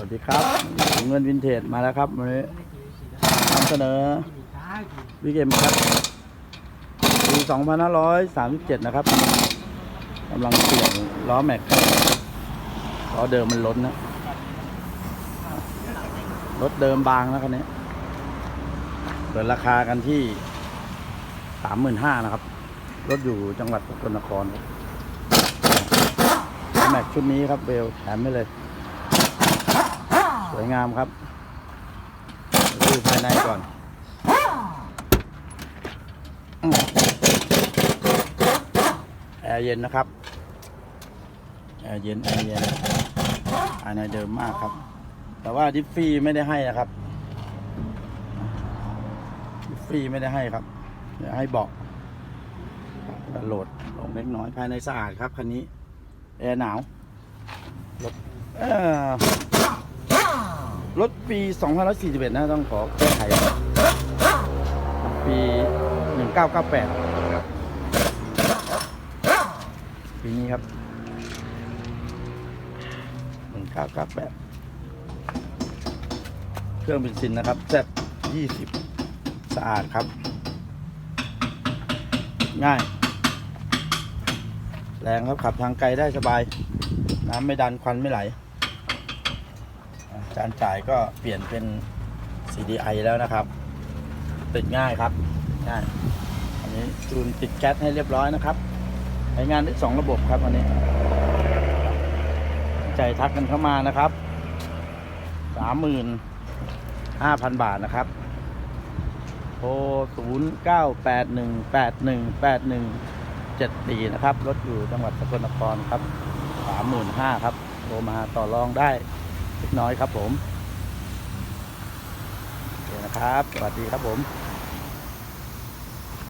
วัสดีครับถุงเงินวินเทจมาแล้วครับวันนี้นำเสนอวิกเกมครับปี2537 นะครับกำลังเปลี่ยนล้อแม็กล้อเดิมมันล้นนะรถเดิมบางนะคันนี้เปิดราคากันที่35,000นะครับ รถอยู่จังหวัดสกลนครแม็กชุดนี้ครับเบลแถมไม่เลย สวยงามครับดูภายในก่อนแอร์เย็นนะครับ แอร์เย็นแอร์เย็นภายในเดิมมากครับ แต่ว่าดิฟฟี่ไม่ได้ให้นะครับ ดิฟฟี่ไม่ได้ให้ครับเดี๋ยวให้เบอกโหลดลงเล็กน้อยภายในสะอาดครับคันนี้แอร์หนาวรถ รถปี2541นะต้องขอแก้ไขปี 1998 ปีนี้ครับ 1998 เครื่องเบนซินนะครับแซ20 สะอาดครับ ง่าย แรงครับขับทางไกลได้สบาย น้ำไม่ดันควันไม่ไหล จานจ่ายก็เปลี่ยนเป็น CDI แล้วนะครับ ติดง่ายครับง่ายอันนี้จูนติดแก๊สให้เรียบร้อยนะครับใช้งานได้สองระบบครับอันนี้ ใจทักกันเข้ามานะครับสามหมื่นห้าพันบาทนะครับโทรศูนย์เก้าแปดหนึ่งแปดหนึ่งแปดหนึ่งเจ็ดสี่นะครับรถอยู่จังหวัดสกลนครครับสามหมื่นห้าครับโทรมาต่อรองได้ เล็กน้อยครับผมโอเคนะครับ สวัสดีครับผม